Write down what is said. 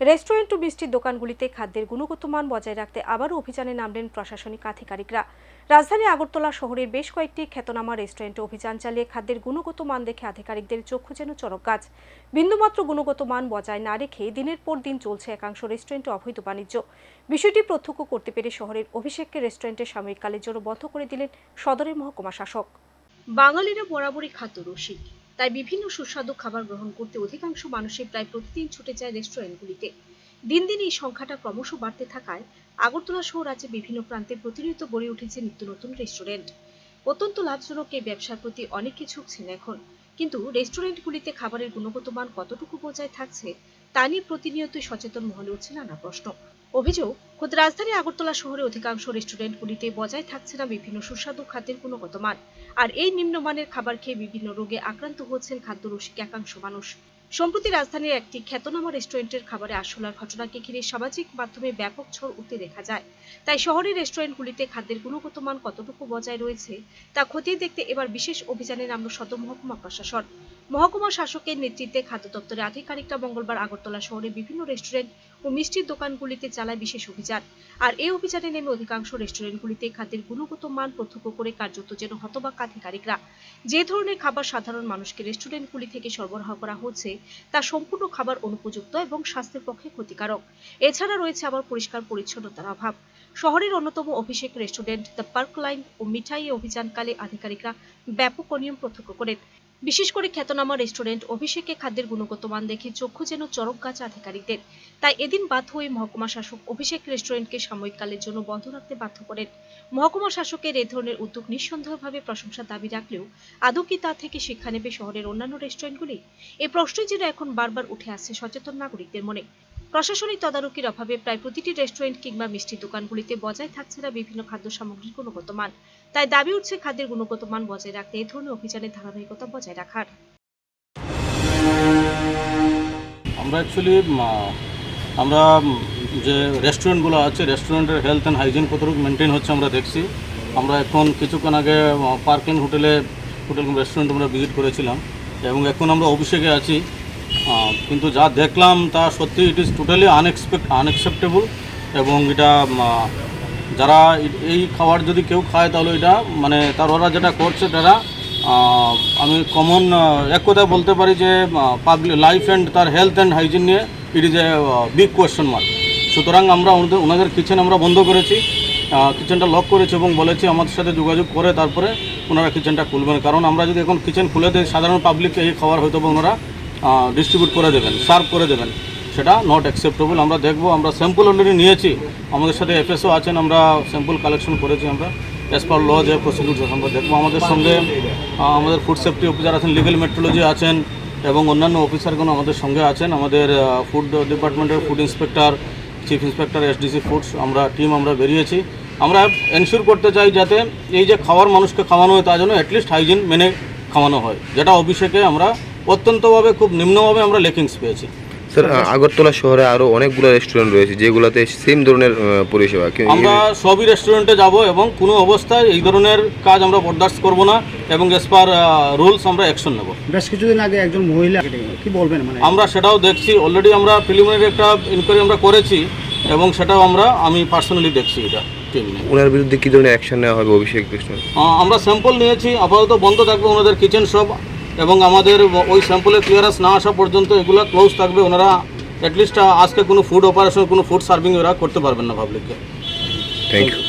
Restaurant ও মিষ্টির দোকানগুলিতে খাদ্যের গুণগত মান বজায় রাখতে আবারও অভিযানে নামলেন প্রশাসনিক আধিকারিকরা। রাজধানী আগরতলা শহরের বেশ কয়েকটি খ্যাতনামা রেস্টুরেন্টে অভিযান চালিয়ে খাদ্যের গুণগত মান দেখে আধিকারিকদের চক্ষু যেন চরক গাছ। বিন্দুমাত্র গুণগত মান বজায় না রেখে দিনের পর দিন চলছে একাংশ রেস্টুরেন্টে অবৈধ বাণিজ্য। বিষয়টি প্রত্যক্ষ করতে পেরে শহরের অভিষেককে রেস্টুরেন্টের সাময়িককালের জন্য বন্ধ করে দিলেন সদরের মহকুমা শাসক। বাঙালিরা বরাবরই খাদ্য রসিক। তাই বিভিন্ন সুস্বাদু খাবার গ্রহণ করতে অধিকাংশ মানুষই প্রায় প্রতিদিন ছুটে যায় রেস্টুরেন্টগুলিতে। দিন দিন এই সংখ্যাটা ক্রমশ বাড়তে থাকায় আগরতলা সহ রাজ্যে বিভিন্ন প্রান্তে প্রতিনিয়ত গড়ে উঠেছে নিত্য নতুন রেস্টুরেন্ট। অত্যন্ত লাভজনক এই ব্যবসার প্রতি অনেকে ঝুঁকছেন এখন। কিন্তু রেস্টুরেন্টগুলিতে খাবারের গুণগত মান কতটুকু বজায় থাকছে, তা নিয়ে প্রতিনিয়তই সচেতন মহলে উঠছে নানা প্রশ্ন। অভিযোগ, খোদ রাজধানী আগরতলা শহরে অধিকাংশ রেস্টুরেন্টগুলিতে বজায় থাকছে না বিভিন্ন সুস্বাদু খাদ্যের গুণগত মান। আর এই নিম্নমানের খাবার খেয়ে বিভিন্ন রোগে আক্রান্ত হচ্ছেন খাদ্য রসিক একাংশ মানুষ। সম্প্রতি রাজধানীর একটি খ্যাতনামা রেস্টুরেন্টের খাবারে আসলার ঘটনাকে ঘিরে সামাজিক মাধ্যমে ব্যাপক ঝড় উঠতে দেখা যায়। তাই শহরের রেস্টুরেন্টগুলিতে খাদ্যের গুণগত মান কতটুকু বজায় রয়েছে, তা খতিয়ে দেখতে এবার বিশেষ অভিযানে নামল সদর মহকুমা প্রশাসন। মহকুমা শাসকের নেতৃত্বে খাদ্য দপ্তরের আধিকারিকরা মঙ্গলবার আগরতলা শহরে বিভিন্ন রেস্টুরেন্ট ও মিষ্টির দোকানগুলিতে চালায় বিশেষ অভিযান। আর এই অভিযানে নেমে অধিকাংশ রেস্টুরেন্টগুলিতে খাদ্যের গুণগত মান প্রত্যক্ষ করে কার্যত যেন হতবাক আধিকারিকরা। যে ধরনের খাবার সাধারণ মানুষকে রেস্টুরেন্টগুলি থেকে সরবরাহ করা হচ্ছে, তা সম্পূর্ণ খাবার অনুপযুক্ত এবং স্বাস্থ্যের পক্ষে ক্ষতিকারক। এছাড়া রয়েছে আবার পরিষ্কার পরিচ্ছন্নতার অভাব। শহরের অন্যতম Abhishek restaurant The Park Line ও মিঠাই অভিযানকালে আধিকারিকরা ব্যাপক অনিয়ম প্রত্যক্ষ করেন। বিশেষ করে খ্যাতনামা রেস্টুরেন্ট অভিষেকে খাদ্যের গুণগত মান দেখে চক্ষু যেন চরক গাছ আধিকারিকদের। তাই এদিন বাধ্য হয়ে মহকুমা শাসক অভিষেক রেস্টুরেন্টকে সাময়িককালের জন্য বন্ধ রাখতে বাধ্য করেন। মহকুমা শাসকের এ ধরনের উদ্যোগ নিঃসন্দেহভাবে প্রশংসা দাবি রাখলেও আদৌ কি তা থেকে শিক্ষা নেবে শহরের অন্যান্য রেস্টুরেন্টগুলি? এ প্রশ্নই যেন এখন বারবার উঠে আসছে সচেতন নাগরিকদের মনে। প্রশাসনিক তদারকির অভাবে প্রায় প্রতিটি রেস্টুরেন্ট কিংবা মিষ্টির দোকানগুলিতে বজায় থাকছে না বিভিন্ন খাদ্য সামগ্রীর গুণগত মান। তাই দাবি উঠছে খাদ্যের গুণগত মান বজায় রাখতে এই ধরনের অভিযানের ধারাবাহিকতা বজায় রাখার। আমরা অ্যাকচুয়ালি আমরা যে রেস্টুরেন্টগুলো আছে, রেস্টুরেন্টের হেলথ অ্যান্ড হাইজিন কতটুকু মেনটেন হচ্ছে আমরা দেখছি। আমরা এখন কিছুক্ষণ আগে পার্কিং হোটেলে হোটেল রেস্টুরেন্ট আমরা ভিজিট করেছিলাম। এবং এখন আমরা অভিষেকে আছি। কিন্তু যা দেখলাম তা সত্যি it is totally unexpect unacceptable এবং এটা যারা এই খাবার যদি কেউ খায় তাহলে এটা মানে তার ওরা যেটা করছে তারা আমি কমন এক কথায় বলতে পারি যে পাবলিক লাইফ অ্যান্ড তার হেলথ অ্যান্ড হাইজিন নিয়ে it is a big question mark সুতরাং আমরা ওনাদের ওনাদের কিচেন আমরা বন্ধ করেছি কিচেনটা লক করেছি এবং বলেছি আমাদের সাথে যোগাযোগ করে তারপরে ওনারা কিচেনটা খুলবেন। কারণ আমরা যদি এখন কিচেন খুলে দিই, সাধারণ পাবলিককে এই খাবার হয়তো বা ওনারা ডিস্ট্রিবিউট করে দেবেন সার্ভ করে দেবেন। সেটা নট অ্যাকসেপ্টেবল আমরা দেখব, আমরা স্যাম্পল অলরেডি নিয়েছি। আমাদের সাথে এফএসও আছেন, আমরা স্যাম্পল কালেকশন করেছি আমরা। অ্যাজ পার ল যে প্রসিডিউর আমরা দেখব। আমাদের সঙ্গে আমাদের ফুড সেফটি অফিসার আছেন লিগেল মেট্রোলজি আছেন, এবং অন্যান্য অফিসারগুলো আমাদের সঙ্গে আছেন। আমাদের ফুড ডিপার্টমেন্টের food inspector chief inspector SDC foods আমরা টিম আমরা বেরিয়েছি। আমরা এনশিওর করতে চাই যাতে এই যে খাওয়ার মানুষকে খাওয়ানো হয় তার জন্য অ্যাটলিস্ট হাইজিন মেনে খাওয়ানো হয়। যেটা অভিষেকে আমরা অত্যন্তভাবে খুব নিম্নভাবে আমরা লেকিংস পেয়েছি। স্যার আগরতলা শহরে আরও অনেকগুলো রেস্টুরেন্ট রয়েছে যেগুলোতে সেম ধরনের পরিষেবা। আমরা সবই রেস্টুরেন্টে যাব এবং কোনো অবস্থায় এই ধরনের কাজ আমরা বরদাস্ত করব না এবং এস পার রুলস আমরা অ্যাকশন নেব। বেশ কিছুদিন আগে একজন মহিলা কি বলবেন মানে? আমরা সেটাও দেখছি অলরেডি আমরা প্রিলিমিনারি একটা ইনকোয়ারি আমরা করেছি এবং সেটাও আমরা আমি পার্সোনালি দেখছি এটা ওনার বিরুদ্ধে কি ধরনের অ্যাকশন নেওয়া হবে অভিষেক আহ, আমরা স্যাম্পল নিয়েছি আপাতত বন্ধ থাকবে ওনাদের কিচেন শপ এবং আমাদের ওই স্যাম্পলের ক্লিয়ারেন্স না আসা পর্যন্ত এগুলো ক্লোজ থাকবে। ওনারা অ্যাটলিস্ট আজকে কোনো ফুড অপারেশন কোনো ফুড সার্ভিং ওরা করতে পারবেন না পাবলিককে থ্যাংক ইউ